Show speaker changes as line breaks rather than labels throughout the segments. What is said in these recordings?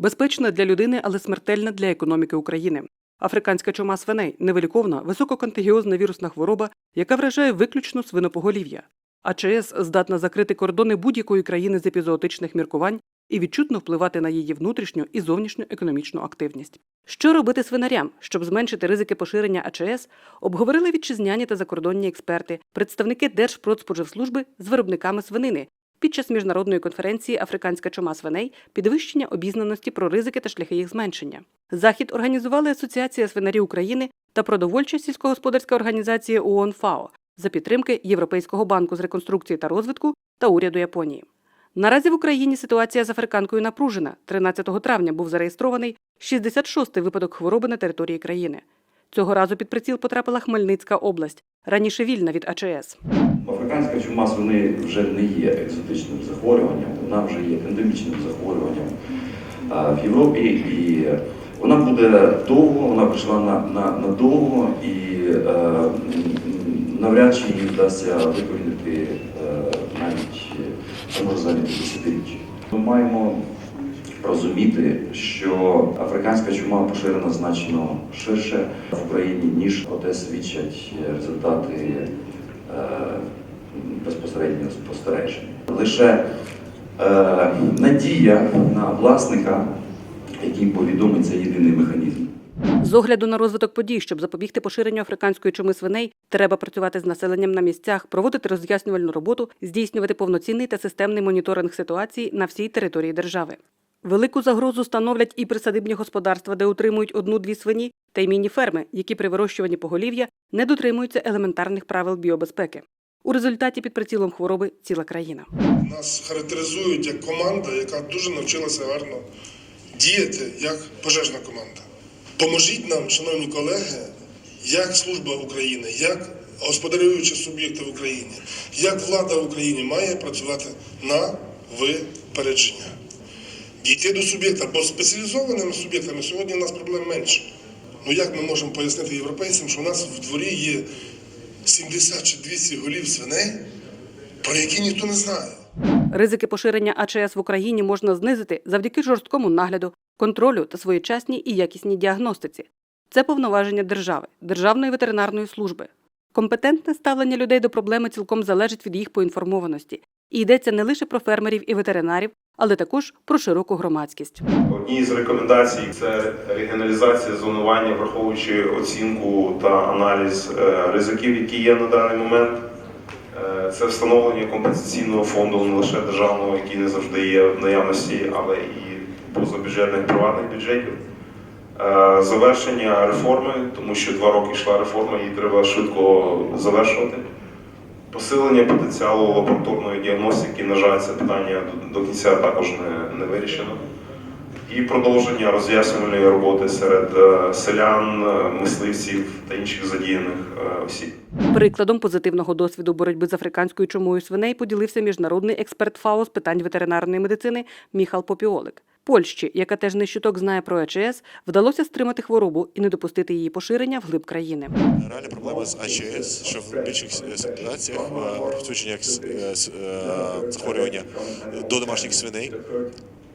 безпечна для людини, але смертельна для економіки України. Африканська чума свиней невиліковна, висококонтагіозна вірусна хвороба, яка вражає виключно свинопоголів'я. АЧС здатна закрити кордони будь-якої країни з епізоотичних міркувань і відчутно впливати на її внутрішню і зовнішню економічну активність. Що робити свинарям, щоб зменшити ризики поширення АЧС, обговорили вітчизняні та закордонні експерти, представники Держпродспоживслужби з виробниками свинини під час міжнародної конференції Африканська чума свиней підвищення обізнаності про ризики та шляхи їх зменшення. Захід організували Асоціація свинарів України та продовольча сільськогосподарська організація ООН ФАО за підтримки Європейського банку з реконструкції та розвитку та уряду Японії. Наразі в Україні ситуація з африканкою напружена. 13 травня був зареєстрований 66-й випадок хвороби на території країни. Цього разу під приціл потрапила Хмельницька область, раніше вільна від АЧС.
Африканська чума свини вже не є екзотичним захворюванням, вона вже є ендемічним захворюванням в Європі. І вона буде довго, вона прийшла на, на, надовго і е, навряд чи їй вдасться викорінити е, навіть е, це може зайняти десятиріччя. Ми маємо розуміти, що африканська чума поширена значно ширше в Україні, ніж оте свідчать результати е, безпосереднього спостереження. Лише е, надія на власника, який повідомить це єдиний механізм.
З огляду на розвиток подій, щоб запобігти поширенню африканської чуми свиней, треба працювати з населенням на місцях, проводити роз'яснювальну роботу, здійснювати повноцінний та системний моніторинг ситуації на всій території держави. Велику загрозу становлять і присадибні господарства, де утримують одну-дві свині, та й міні-ферми, які при вирощуванні поголів'я не дотримуються елементарних правил біобезпеки. У результаті під прицілом хвороби ціла країна.
Нас характеризують як команда, яка дуже навчилася гарно діяти як пожежна команда. Поможіть нам, шановні колеги, як служба України, як господарюючі суб'єкти в Україні, як влада в Україні має працювати на випередження. Дійти до суб'єкта, бо спеціалізованими суб'єктами сьогодні у нас проблем менше. Ну як ми можемо пояснити європейцям, що у нас в дворі є 70 чи 200 голів свиней, про які ніхто не знає?
Ризики поширення АЧС в Україні можна знизити завдяки жорсткому нагляду, контролю та своєчасній і якісній діагностиці. Це повноваження держави, Державної ветеринарної служби. Компетентне ставлення людей до проблеми цілком залежить від їх поінформованості. І йдеться не лише про фермерів і ветеринарів, але також про широку громадськість.
Одні з рекомендацій це регіоналізація зонування, враховуючи оцінку та аналіз е, ризиків, які є на даний момент. Е, Це встановлення компенсаційного фонду не лише державного, який не завжди є в наявності, але і позабюджетних приватних бюджетів. Е, Завершення реформи, тому що два роки йшла реформа, її треба швидко завершувати. Посилення потенціалу лабораторної діагностики, на жаль, це питання до, кінця також не, не вирішено. І продовження роз'яснювальної роботи серед е, селян, е, мисливців та інших задіяних е, осіб.
Прикладом позитивного досвіду боротьби з африканською чумою свиней поділився міжнародний експерт ФАО з питань ветеринарної медицини Міхал Попіолик. Польщі, яка теж не щуток знає про АЧС, вдалося стримати хворобу і не допустити її поширення вглиб країни.
Реальна проблема з АЧС, що в більших ситуаціях е, розповсюдження е, с- е, захворювання до домашніх свиней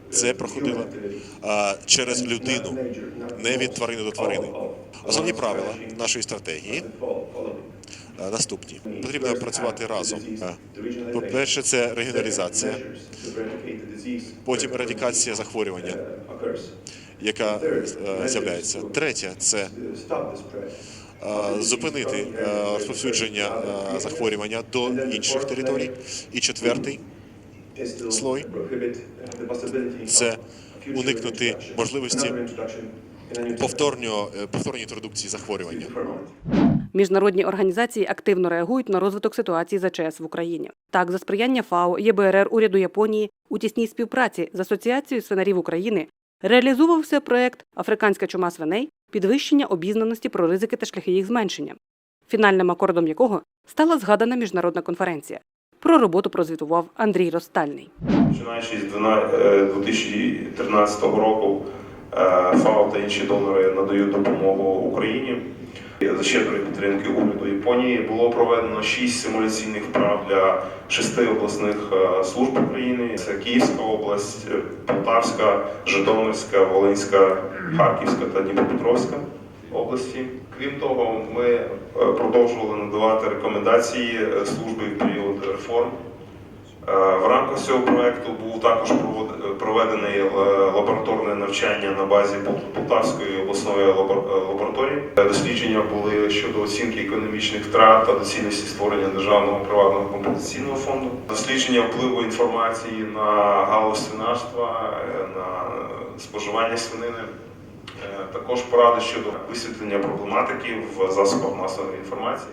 це проходило а, через людину, не від тварини до тварини. Основні правила нашої стратегії е, наступні. Потрібно працювати разом. Е, По-перше, це регіоналізація, потім ерадикація захворювання, яка е, з'являється. Третє це е, зупинити е, розповсюдження е, захворювання до інших територій. І четвертий слой це уникнути можливості повторнього е, повторної інтродукції захворювання.
Міжнародні організації активно реагують на розвиток ситуації з АЧС в Україні. Так, за сприяння ФАО, ЄБРР, уряду Японії у тісній співпраці з Асоціацією свинарів України реалізовувався проект Африканська чума свиней підвищення обізнаності про ризики та шляхи їх зменшення, фінальним акордом якого стала згадана міжнародна конференція. Про роботу прозвітував Андрій Ростальний.
Починаючи з 12 е, 2013 року, е, ФАО та інші донори надають допомогу Україні. За щедрої підтримки уряду Японії було проведено шість симуляційних вправ для шести обласних е, служб України: це Київська область, е, Полтавська, Житомирська, Волинська, Харківська та Дніпропетровська області. Крім того, ми е, продовжували надавати рекомендації служби в період реформ. Е, В рамках цього проекту був також проведений е, лабораторне навчання на базі Полтавської обласної е, лабораторії. Дослідження були щодо оцінки економічних втрат та доцільності створення державного приватного компенсаційного фонду, дослідження впливу інформації на галузь свинарства, на споживання свинини. Також поради щодо висвітлення проблематики в засобах масової інформації.